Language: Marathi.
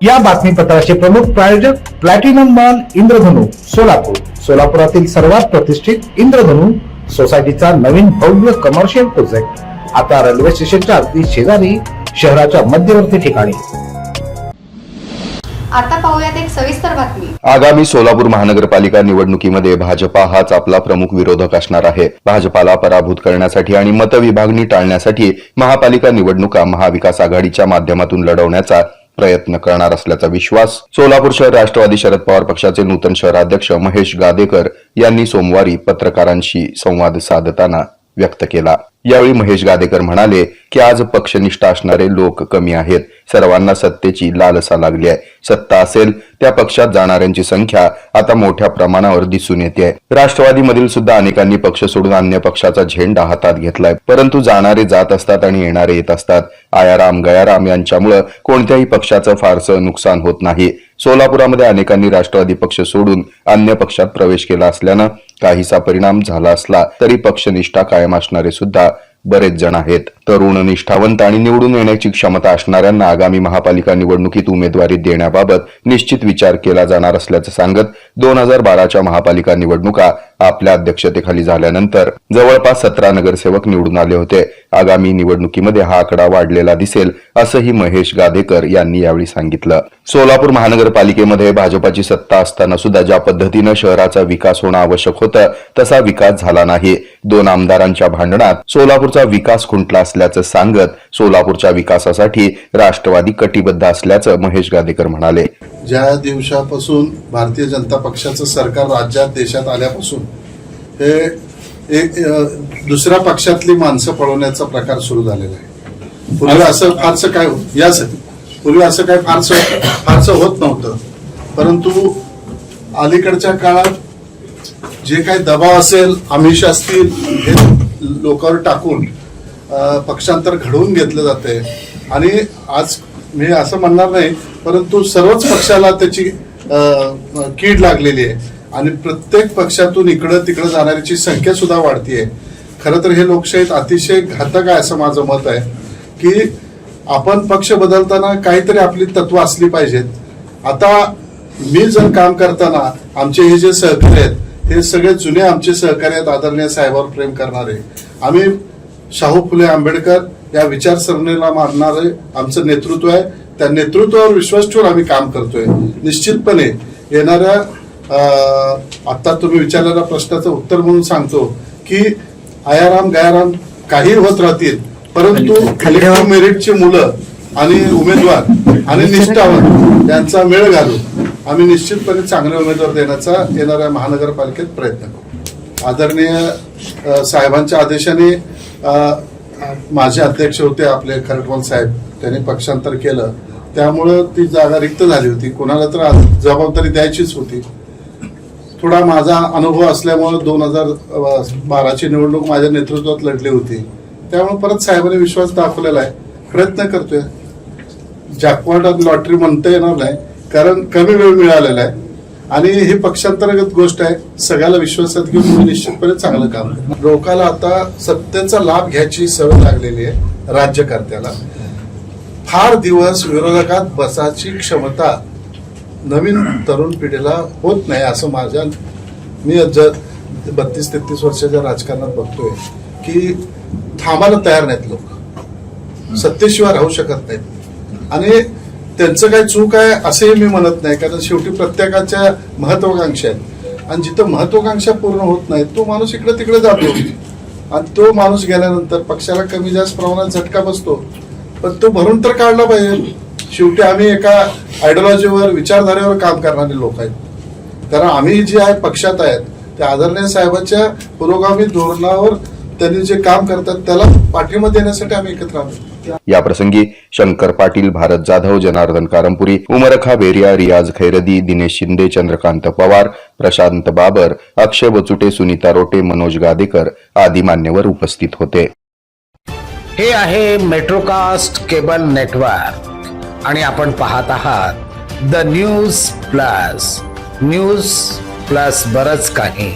या बातमीपत्राचे प्रमुख प्रायोजक प्लॅटिनम मॉल इंद्रधनु सोलापूर. सोलापुरातील सर्वात प्रतिष्ठित इंद्रधनु सोसायटीचा नवीन भव्य कमर्शियल प्रोजेक्ट आता रेल्वे स्टेशनच्या अगदी शेजारी शहराच्या मध्यवर्ती ठिकाणी. आता पाहूयात एक सविस्तर बातमी. आगामी सोलापूर महानगरपालिका निवडणुकीमध्ये भाजपा हाच आपला प्रमुख विरोधक असणार आहे. भाजपाला पराभूत करण्यासाठी आणि मतविभागणी टाळण्यासाठी महापालिका निवडणुका महाविकास आघाडीच्या माध्यमातून लढवण्याचा प्रयत्न करणार असल्याचा विश्वास सोलापूर शहर राष्ट्रवादी शरद पवार पक्षाचे नूतन शहराध्यक्ष महेश गादेकर यांनी सोमवारी पत्रकारांशी संवाद साधताना व्यक्त केला. यावेळी महेश गादेकर म्हणाले की आज पक्षनिष्ठ असणारे लोक कमी आहेत. सर्वांना सत्तेची लालसा लागली आहे. सत्ता असेल त्या पक्षात जाणाऱ्यांची संख्या आता मोठ्या प्रमाणावर दिसून येते राष्ट्रवादीमधील सुद्धा अनेकांनी पक्ष सोडून अन्य पक्षाचा झेंडा हातात घेतलाय. परंतु जाणारे जात असतात आणि येणारे येत असतात. आयाराम गयाराम यांच्यामुळे कोणत्याही पक्षाचं फारसं नुकसान होत नाही. सोलापुरामध्ये अनेकांनी राष्ट्रवादी पक्ष सोडून अन्य पक्षात प्रवेश केला असल्यानं काहीसा परिणाम झाला असला तरी पक्षनिष्ठा कायम असणारे सुद्धा बरेच जण आहेत. तरुण निष्ठावंत आणि निवडून येण्याची क्षमता असणाऱ्यांना आगामी महापालिका निवडणुकीत उमेदवारी देण्याबाबत निश्चित विचार केला जाणार असल्याचं सांगत दोन हजार बाराच्या महापालिका निवडणुका आपल्या अध्यक्षतेखाली झाल्यानंतर जवळपास सतरा नगरसेवक निवडून आले होते. आगामी निवडणुकीमध्ये हा आकडा वाढलेला दिसेल असंही महेश गादेकर यांनी यावेळी सांगितलं. सोलापूर महानगरपालिकेमध्ये भाजपाची सत्ता असताना सुद्धा ज्या पद्धतीनं शहराचा विकास होणं आवश्यक होतं तसा विकास झाला नाही. दोन आमदारांच्या भांडणात सोलापूरचा विकास खुंटला असल्याचं सांगत सोलापूरच्या विकासासाठी राष्ट्रवादी कटिबद्ध असल्याचं महेश गादेकर म्हणाले. ज्या दिवसापासून भारतीय जनता पक्षाचं सरकार राज्यात देशात आल्यापासून हे एक दुसऱ्या पक्षातली माणसं पळवण्याचा प्रकार सुरू झालेला आहे. असं फारसं काय होत यासाठी पूर्वी असं काय फारसं फारसं होत नव्हतं. परंतु अलीकडच्या काळात जे काही दबाव असेल आमिष असतील हे लोकांवर टाकून पक्षांतर घडवून घेतलं जाते आणि आज मी असं म्हणणार नाही परंतु सर्वच पक्षाला त्याची कीड लागलेली आहे. आणि प्रत्येक पक्षातून इकडं तिकडं जाणाऱ्याची संख्या सुद्धा वाढतीये. खरं तर हे लोकशाहीत अतिशय घातक आहे असं माझं मत आहे की आपण पक्ष बदलताना काहीतरी आपली तत्व असली पाहिजेत. आता मी जर काम करताना आमचे हे जे सहकारी आहेत हे सगळे जुने आमचे सहकारी आहेत आदरणीय साहेबावर प्रेम करणारे. आम्ही शाहू फुले आंबेडकर या विचारसरणीला मानणारे आमचं नेतृत्व आहे. त्या नेतृत्वावर विश्वास ठेवून आम्ही काम करतोय. निश्चितपणे येणाऱ्या आता तुम्ही विचारलेल्या प्रश्नाचं उत्तर म्हणून सांगतो की आयाराम गयाराम काही होत राहतील परंतु कलेक्टिव्ह मेरिटची मुलं आणि उमेदवार आणि निष्ठावंत यांचा मेळ घालून आम्ही निश्चितपणे चांगले उमेदवार देण्याचा येणाऱ्या महानगरपालिकेत प्रयत्न करू. आदरणीय साहेबांच्या आदेशाने माझे अध्यक्ष होते आपले खरटवाल साहेब त्यांनी पक्षांतर केलं. त्यामुळं ती जागा रिक्त झाली होती. कोणाला तर जबाबदारी द्यायचीच होती. थोडा माझा अनुभव असल्यामुळे दोन हजार बाराची निवडणूक माझ्या नेतृत्वात लढली होती. त्यामुळे परत साहेबांनी विश्वास दाखवलेला आहे. प्रयत्न करतोय. जॅकपॉट लॉटरी म्हणता येणार नाही कारण कमी वेळ मिळालेला आहे. आणि ही पक्षांतर्गत गोष्ट आहे. सगळ्याला विश्वासात घेऊन मी निश्चितपणे चांगलं काम लोकाला आता सत्तेचा लाभ घ्यायची सवय लागलेली आहे राज्यकर्त्याला. फार दिवस विरोधकात बसाची क्षमता नवीन तरुण पिढीला होत नाही असं माझ्या मी बत्तीस तेहतीस वर्षाच्या राजकारणात बघतोय. की थांबायला तयार नाहीत लोक. सत्तेशिवाय राहू शकत नाहीत. आणि त्यांचं काही चूक आहे असंही मी म्हणत नाही कारण शेवटी प्रत्येकाच्या महत्वाकांक्षा आहेत. आणि जिथं महत्वाकांक्षा पूर्ण होत नाही तो माणूस इकडे तिकडे जातो. आणि तो माणूस गेल्यानंतर पक्षाला कमी जास्त प्रमाणात झटका बसतो. पण तो भरून तर काढला पाहिजे. शेवटी आम्ही एका आयडिओलॉजीवर विचारधारेवर काम करणारे लोक आहेत. कारण आम्ही जे आहे पक्षात आहेत. त्या आदरणीय साहेबांच्या पुरोगामी धोरणावर त्यांनी जे काम करतात त्याला पाठिंबा देण्यासाठी आम्ही एकत्र आलो. या प्रसंगी शंकर पाटील भारत जाधव जनार्दन कारंपुरी उमरखा बेरिया रियाज खैरदी दिनेश शिंदे चंद्रकांत पवार प्रशांत बाबर अक्षय बचुटे सुनीता रोटे मनोज गादेकर आदी मान्यवर उपस्थित होते. हे आहे मेट्रोकास्ट केबल नेटवर्क आणि आपण पाहत आहात the news plus. News plus बरच काही.